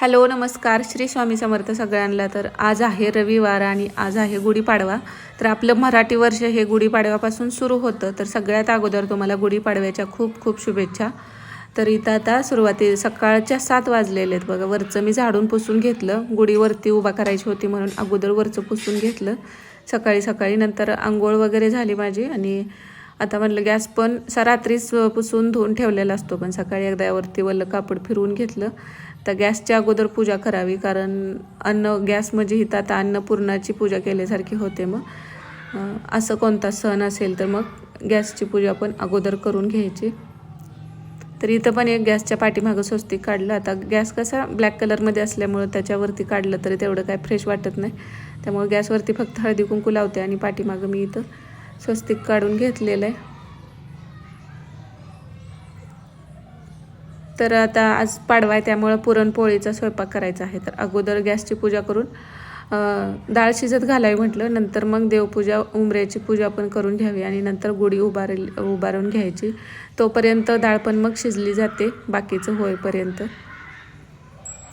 Hello नमस्कार. श्री स्वामी समर्थ सगळ्यांना. तर आज आहे रविवार आणि आज आहे गुढीपाडवा. तर आपलं मराठी वर्ष हे गुढीपाडव्यापासून सुरू होतं. तर सगळ्यात अगोदर तुम्हाला गुढीपाडव्याच्या खूप खूप शुभेच्छा. तर इथं आता सुरुवाती सकाळच्या सात वाजलेले आहेत बघा. वरचं मी झाडून पुसून घेतलं. गुढीवरती उभा करायची होती म्हणून अगोदर वरचं पुसून घेतलं. सकाळी सकाळी नंतर आंघोळ वगैरे झाली माझी आणि आता म्हटलं गॅस पण सा रात्रीच पुसून धुवून ठेवलेला असतो. पण सकाळी एकदा यावरती वल्लं कापड फिरवून घेतलं. तर गॅसच्या अगोदर पूजा करावी कारण अन्न गॅस म्हणजे हिथं आता अन्नपूर्णाची पूजा केल्यासारखी होते मग. असं कोणता सण असेल तर मग गॅसची पूजा पण अगोदर करून घ्यायची. तर इथं पण एक गॅसच्या पाठीमागं स्वस्तिक काढलं. आता गॅस कसा ब्लॅक कलरमध्ये असल्यामुळं त्याच्यावरती काढलं तरी तेवढं काय फ्रेश वाटत नाही. त्यामुळे गॅसवरती फक्त हळदी कुंकू लावते आणि पाठीमागं मी इथं स्वस्तिक काढून घेतलेलं आहे. तर आता आज पाडवा आहे त्यामुळं पुरणपोळीचा स्वयंपाक करायचा आहे. तर अगोदर गॅसची पूजा करून डाळ शिजत घालावी म्हटलं. नंतर मग देवपूजा उमऱ्याची पूजा पण करून घ्यावी आणि नंतर गुढी उभारेल उभारून घ्यायची. तोपर्यंत डाळ पण मग शिजली जाते बाकीचं होईपर्यंत.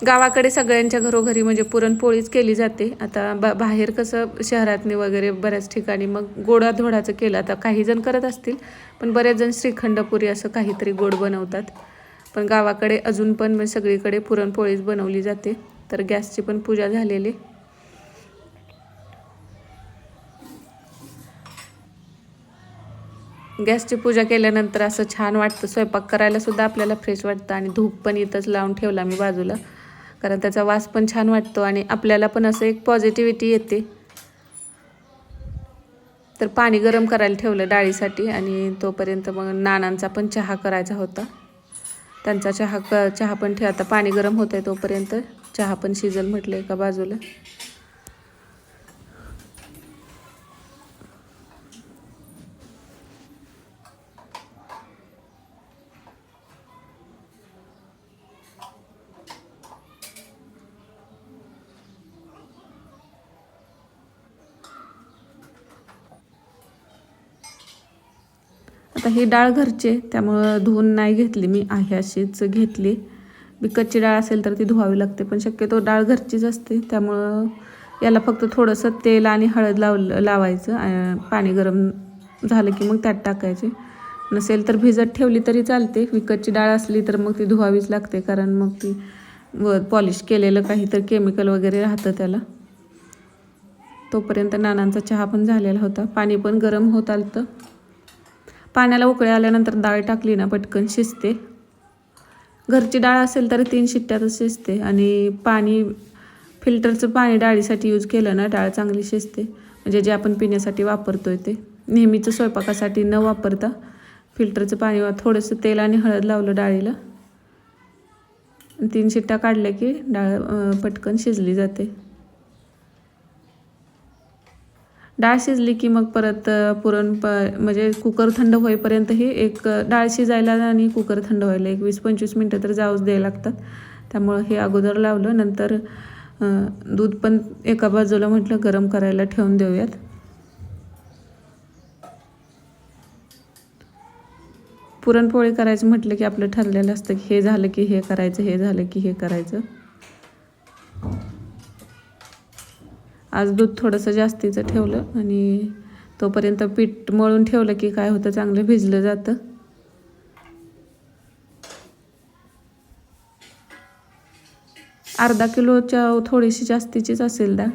गावाकडे सगळ्यांच्या घरोघरी म्हणजे पुरणपोळीच केली जाते. आता बा बाहेर कसं शहरातनी वगैरे बऱ्याच ठिकाणी मग गोडाधोडाचं केलं. आता काही जण करत असतील पण बरेच जण श्रीखंडपुरी असं काहीतरी गोड बनवतात. पण गावाकडे अजून पण सगळीकडे पुरणपोळीच बनवली जाते. तर गॅसची पण पूजा झालेली. गॅसची पूजा केल्यानंतर असं छान वाटतं. स्वयंपाक करायला सुद्धा आपल्याला फ्रेश वाटतं आणि धूप पण इथंच लावून ठेवला मी बाजूला. कारण त्याचा वास पण छान वाटतो आणि आपल्याला पण असं एक पॉझिटिव्हिटी येते. तर पाणी गरम करायला ठेवलं डाळीसाठी आणि तोपर्यंत मग नानांचा पण चहा करायचा होता. त्यांचा चहा क चहा पण ठेव. आता पाणी गरम होत आहे तोपर्यंत चहा पण शिजल म्हटलं एका बाजूला. ही डाळ घरची आहे, त्यामुळं धुवून नाही घेतली मी. आहे अशीच घेतली. विकतची डाळ असेल तर ती धुवावी लागते पण शक्यतो डाळ घरचीच असते. त्यामुळं याला फक्त थोडंसं तेल आणि हळद लाव लावायचं. पाणी गरम झालं की मग त्यात टाकायचे. नसेल तर भिजत ठेवली तरी चालते. विकतची डाळ असली तर मग ती धुवावीच लागते कारण मग ती व पॉलिश केलेलं काही तर केमिकल वगैरे राहतं त्याला. तोपर्यंत नानांचा चहा पण झालेला होता. पाणी पण गरम होत आलं पाण्याला उकळी आल्यानंतर डाळ टाकली ना पटकन शिजते. घरची डाळ असेल तर तीन शिट्ट्यातच शिजते आणि पाणी फिल्टरचं पाणी डाळीसाठी यूज केलं ना डाळ चांगली शिजते. म्हणजे जे आपण पिण्यासाठी वापरतो आहे ते. नेहमीचं स्वयंपाकासाठी न वापरता फिल्टरचं पाणी थोडंसं तेल आणि हळद लावलं डाळीला. तीन शिट्ट्या काढल्या की डाळ पटकन शिजली जाते. डाळ शिजली की मग परत पुरण प म्हणजे कुकर थंड होईपर्यंत ही एक डाळ शिजायला आणि कुकर थंड व्हायला एक वीस पंचवीस मिनटं तर जाऊच द्यायला लागतात. त्यामुळं हे अगोदर लावलं नंतर दूध पण एका बाजूला म्हटलं गरम करायला ठेवून देऊयात. पुरणपोळी करायचं म्हटलं की आपलं ठरलेलं असतं की हे झालं की हे करायचं हे झालं की हे करायचं. आज दूध थोडंसं जास्तीचं ठेवलं आणि तोपर्यंत पीठ मळून ठेवलं की काय होतं चांगलं भिजलं जातं. अर्धा किलोच्या थोडीशी जास्तीचीच असेल दा.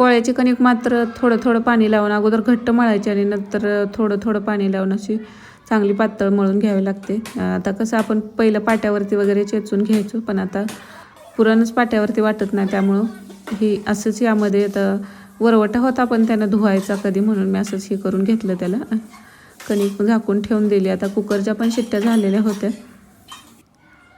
पोळ्याची कणिक मात्र थोडं थोडं पाणी लावून अगोदर घट्ट मळायची आणि नंतर थोडं थोडं पाणी लावून अशी चांगली पातळ मळून घ्यावी लागते. आता कसं आपण पहिलं पाट्यावरती वगैरे चेचून घ्यायचो पण आता पुरणच पाट्यावरती वाटत नाही त्यामुळं ही असंच यामध्ये आता वरवटा होता पण त्यानं धुवायचा कधी म्हणून मी असंच हे करून घेतलं त्याला. कणिक झाकून ठेवून दिली. आता कुकरच्या पण शिट्ट्या झालेल्या होत्या.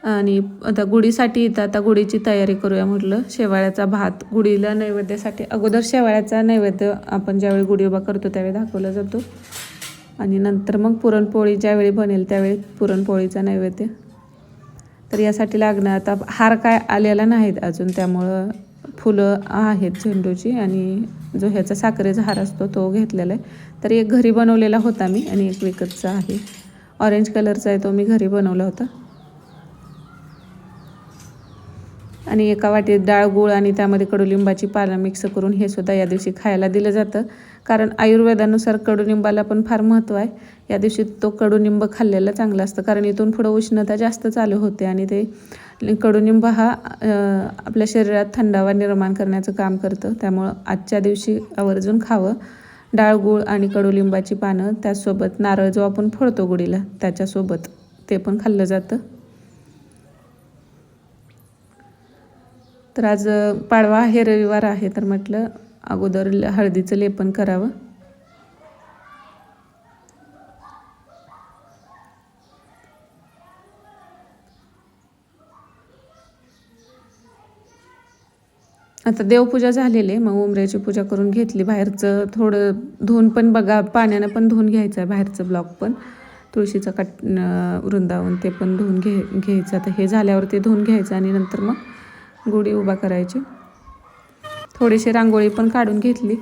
आणि आता गुढीसाठी इथं आता गुढीची तयारी करूया म्हटलं. शेवाळ्याचा भात गुढीला नैवेद्यासाठी अगोदर शेवाळ्याचा नैवेद्य आपण ज्यावेळी गुढी उभा करतो त्यावेळी दाखवला जातो. आणि नंतर मग पुरणपोळी ज्यावेळी बनेल त्यावेळी पुरणपोळीचा नैवेद्य. तर यासाठी लागणार आता हार काय आलेला नाहीत अजून त्यामुळं फुलं आहेत झेंडूची आणि जो ह्याचा साखरेचा हार असतो तो घेतलेला आहे. तर एक घरी बनवलेला होता मी आणि एक विकतचा आहे. ऑरेंज कलरचा आहे तो मी घरी बनवला होता. आणि एका वाटीत डाळ गूळ आणि त्यामध्ये कडुलिंबाची पानं मिक्स करून हे सुद्धा या दिवशी खायला दिलं जातं. कारण आयुर्वेदानुसार कडुलिंबाला पण फार महत्त्व आहे. या दिवशी तो कडुनिंब खाल्लेला चांगला असतं. कारण इथून पुढं उष्णता जास्त चालू होते आणि ते कडुनिंब हा आपल्या शरीरात थंडावा निर्माण करण्याचं काम करतं. त्यामुळं आजच्या दिवशी आवर्जून खावं. डाळ गूळ आणि कडुलिंबाची पानं त्याचसोबत नारळ जो आपण फोडतो गुढीला त्याच्यासोबत ते पण खाल्लं जातं. तर आज पाडवा आहे रविवार आहे तर म्हटलं अगोदर ल- हळदीचं लेपन करावं. आता देवपूजा झालेली आहे मग उमऱ्याची पूजा करून घेतली. बाहेरचं थोडं धुवून पण बघा पाण्यानं पण धुवून घ्यायचं आहे बाहेरचं ब्लॉक पण. तुळशीचं कट वृंदावन ते पण धुवून घे घ्यायचं. आता हे झाल्यावर ते धुवून घ्यायचं आणि नंतर मग गुढी उभा करायची. थोडीशी रांगोळी पण काढून घेतली.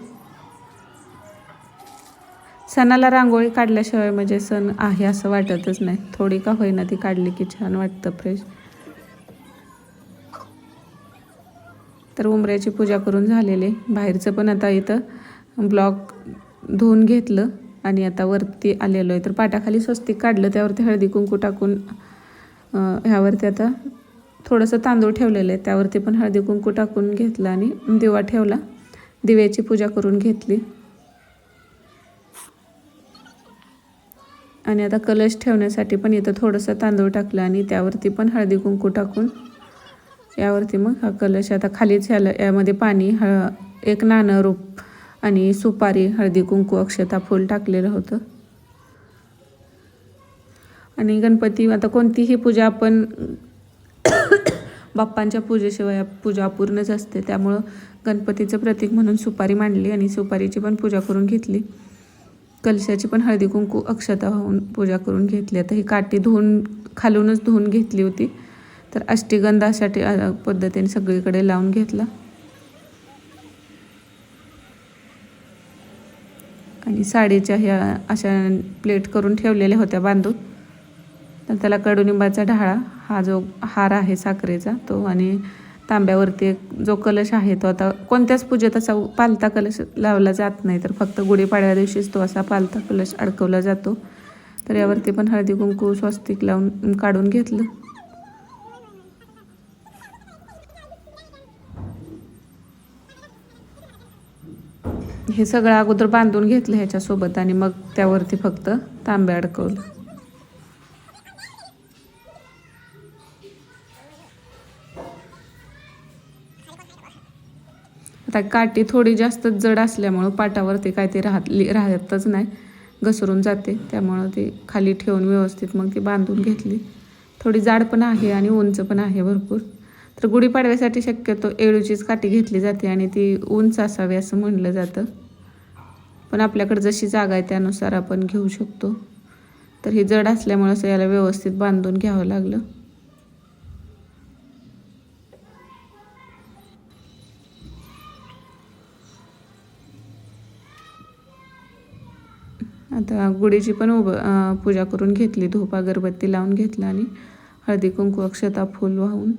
सणाला रांगोळी काढल्याशिवाय म्हणजे सण आहे असं वाटतच नाही. थोडी का होईना ती काढली की छान वाटतं फ्रेश तर उमऱ्याची पूजा करून झालेली. बाहेरचं पण आता इथं ब्लॉक धुवून घेतलं आणि आता वरती आलेलो आहे. तर पाटाखाली स्वस्तिक काढलं. त्यावरती हळदी कुंकू टाकून ह्यावरती आता थोडंसं तांदूळ ठेवलेलं आहे त्यावरती पण हळदी कुंकू टाकून घेतलं आणि दिवा ठेवला. दिव्याची पूजा करून घेतली. आणि आता कलश ठेवण्यासाठी पण इथं थोडंसं तांदूळ टाकलं आणि त्यावरती पण हळदी कुंकू टाकून यावरती मग हा कलश आता खालीच ह्याला यामध्ये पाणी हळ एक नाणं रूप आणि सुपारी हळदी कुंकू अक्षता फूल टाकलेलं होतं. आणि गणपती आता कोणतीही पूजा आपण बाप्पांच्या पूजेशिवाय पूजा अपूर्णच असते. त्यामुळं गणपतीचं प्रतीक म्हणून सुपारी मांडली आणि सुपारीची पण पूजा करून घेतली. कलशाची पण हळदी कुंकू अक्षता होऊन पूजा करून घेतली. आता ही काठी धुवून खालूनच धुवून घेतली होती. तर अष्टीगंधासाठी अ, पद्धतीने सगळीकडे लावून घेतला. आणि साडीच्या ह्या अशा प्लेट करून ठेवलेल्या होत्या बांधून. तर त्याला कडुनिंबाचा ढाळा हा जो हार आहे साखरेचा तो आणि तांब्यावरती एक जो कलश आहे तो आता कोणत्याच पूजेत असा पालता कलश लावला जात नाही तर फक्त गुढीपाडव्या दिवशीच तो असा पालता कलश अडकवला जातो. तर यावरती पण हळदी कुंकू स्वस्तिक लावून काढून घेतलं. हे सगळं अगोदर बांधून घेतलं ह्याच्यासोबत आणि मग त्यावरती फक्त तांब्या अडकवलं. आता काठी थोडी जास्त जड असल्यामुळं पाटावरती काय ते राहत राहतच नाही. घसरून जाते. त्यामुळं ती खाली ठेवून व्यवस्थित मग ती बांधून घेतली. थोडी जाड पण आहे आणि उंच पण आहे भरपूर. तर गुढीपाडव्यासाठी शक्यतो एळूचीच काठी घेतली जाते आणि ती उंच असावी असं म्हणलं जातं. पण आपल्याकडे जशी जागा आहे त्यानुसार आपण घेऊ शकतो. तर ही जड असल्यामुळं असं याला व्यवस्थित बांधून घ्यावं लागलं. आता गुढीची पण उभ पूजा करून घेतली. धूप अगरबत्ती लावून घेतला आणि हळदी कुंकू अक्षता फूल वाहून.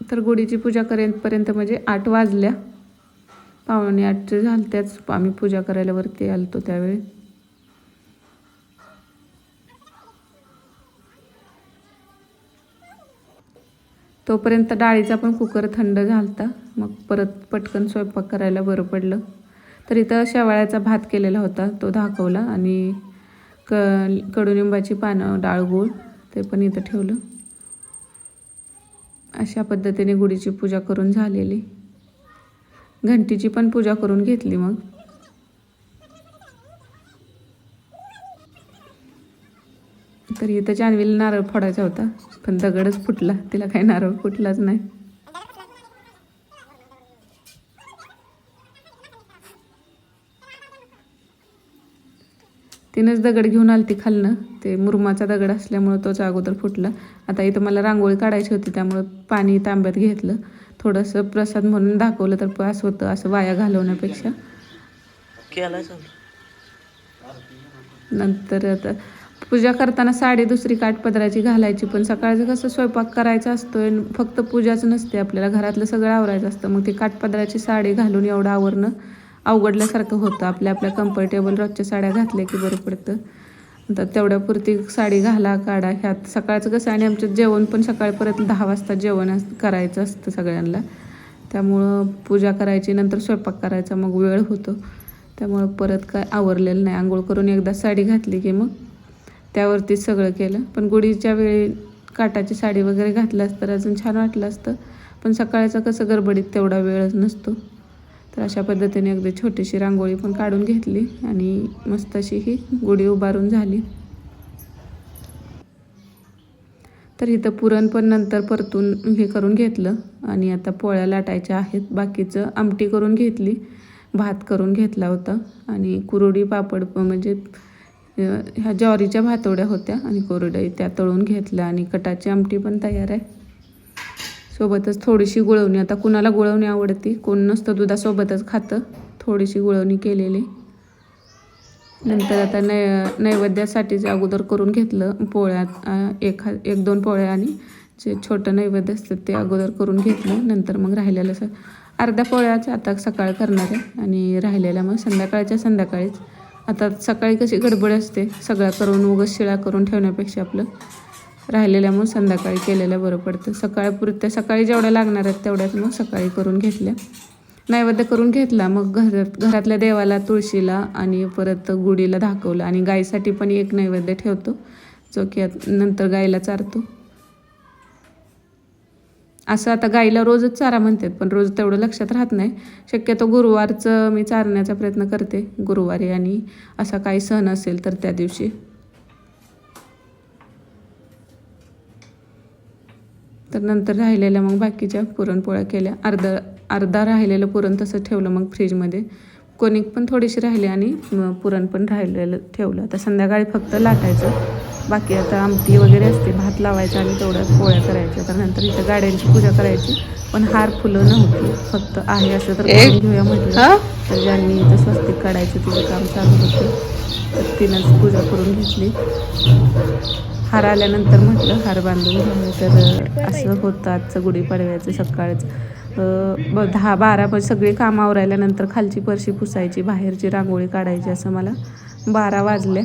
तर गुढीची पूजा करेपर्यंत म्हणजे आठ वाजल्या. पावणे आठ झालत्याच. आम्ही पूजा करायला वरती आलतो त्यावेळी. तोपर्यंत डाळीचा पण कुकर थंड झालता. मग परत पटकन स्वयंपाक करायला बरं पडलं. तर इथं शेवाळ्याचा भात केलेला होता तो दाखवला आणि क कडुनिंबाची पानं डाळ गूळ ते पण इथं ठेवलं. अशा पद्धतीने गुढीची पूजा करून झालेली. घंटीची पण पूजा करून घेतली मग. तर इथं जानवीला नारळ फोडायचा होता. पण दगडच फुटला. तिला काही नारळ फुटलाच नाही. तिनंच दगड घेऊन आलती खालनं. ते मुरमाचा दगड असल्यामुळं तोच अगोदर फुटला. आता इथं मला रांगोळी काढायची होती त्यामुळं पाणी तांब्यात घेतलं. थोडंसं प्रसाद म्हणून दाखवलं तर पास होतं असं वाया घालवण्यापेक्षा. नंतर आता पूजा करताना साडी दुसरी काठपदराची घालायची पण सकाळचं कसं स्वयंपाक करायचा असतोय फक्त पूजाच नसते आपल्याला घरातलं सगळं आवरायचं असतं. मग ती काठपदराची साडी घालून एवढं आवरणं अवघडल्यासारखं होतं. आपल्या आपल्या कम्फर्टेबल रोजच्या साड्या घातल्या की बरं पडतं. तर तेवढ्यापुरती साडी घाला काढा. ह्यात सकाळचं कसं आणि आमचं जेवण पण सकाळी परत दहा वाजता जेवण अस- करायचं असतं सगळ्यांना. त्यामुळं पूजा करायची नंतर स्वयंपाक करायचा मग वेळ होतो. त्यामुळं परत काय आवरलेलं नाही. आंघोळ करून एकदा साडी घातली की मग त्यावरतीच सगळं केलं. पण गुढीच्या वेळी काटाची साडी वगैरे घातलं तर अजून छान वाटलं असतं. पण सकाळचं कसं गडबडीत तेवढा वेळच नसतो. तर अशा पद्धतीने अगदी छोटीशी रांगोळी पण काढून घेतली आणि मस्त अशी ही गुढी उभारून झाली. तर इथं पुरण पण नंतर परतून हे करून घेतलं आणि आता पोळ्या लाटायच्या आहेत. बाकीचं आमटी करून घेतली भात करून घेतला होता आणि कुरोडी पापड म्हणजे ह्या ज्वारीच्या भातोड्या होत्या आणि कोरड्या त्या तळून घेतल्या आणि कटाची आमटी पण तयार आहे. सोबतच थोडीशी गुळवणी आता कुणाला गुळवणी आवडते? कोण नसतं दुधासोबतच खातं? थोडीशी गुळवणी केलेली. नंतर आता नै नैवेद्यासाठीच अगोदर करून घेतलं पोळ्यात एखा एक एक दोन पोळ्या आणि जे छोटं नैवेद्य असतं ते अगोदर करून घेतलं. नंतर मग राहिलेलं स अर्ध्या पोळ्याच आता सकाळ करणार आहे आणि राहिलेल्या मग संध्याकाळच्या संध्याकाळीच. आता सकाळी कशी गडबड असते सगळ्या करून उगस शिळा करून ठेवण्यापेक्षा आपलं राहिलेल्या मग संध्याकाळी केलेल्या बरं पडतं. सकाळपुरत्या सकाळी जेवढ्या लागणार आहेत तेवढ्याच मग सकाळी करून घेतल्या. नैवेद्य करून घेतला मग घरात घरातल्या देवाला तुळशीला आणि परत गुढीला दाखवलं. आणि गायीसाठी पण एक नैवेद्य ठेवतो जो की आत- नंतर गाईला चारतो. असं आता गाईला रोजच चारा म्हणतात पण रोज तेवढं लक्षात राहत नाही. शक्यतो गुरुवारचं मी चारण्याचा प्रयत्न करते गुरुवारी आणि असा काही सण असेल तर त्या दिवशी. तर नंतर राहिलेल्या मग बाकीच्या पुरणपोळ्या केल्या. अर्धा अर्धा राहिलेलं पुरण तसं ठेवलं मग फ्रीजमध्ये. कोणी पण थोडीशी राहिली आणि पुरण पण राहिलेलं ठेवलं. आता संध्याकाळी फक्त लाटायचं. बाकी आता आमटी वगैरे असते भात लावायचा आणि तेवढ्याच पोळ्या करायच्या. तर नंतर इथं गाड्यांची पूजा करायची पण हार फुलं नव्हती फक्त आहे असं तर घेऊया म्हटलं. तर ज्यांनी इथं स्वस्तिक काढायचं तिचं काम चालू होतं तर तिनंच पूजा करून घेतली. हार आल्यानंतर म्हटलं हार बांधून घ्यावं तर असं होतं आजचं गुढीपाडव्याचं सकाळच. ब दहा बारा पण सगळी कामं आवरायल्यानंतर खालची परशी पुसायची बाहेरची रांगोळी काढायची असं मला. बारा वाजल्या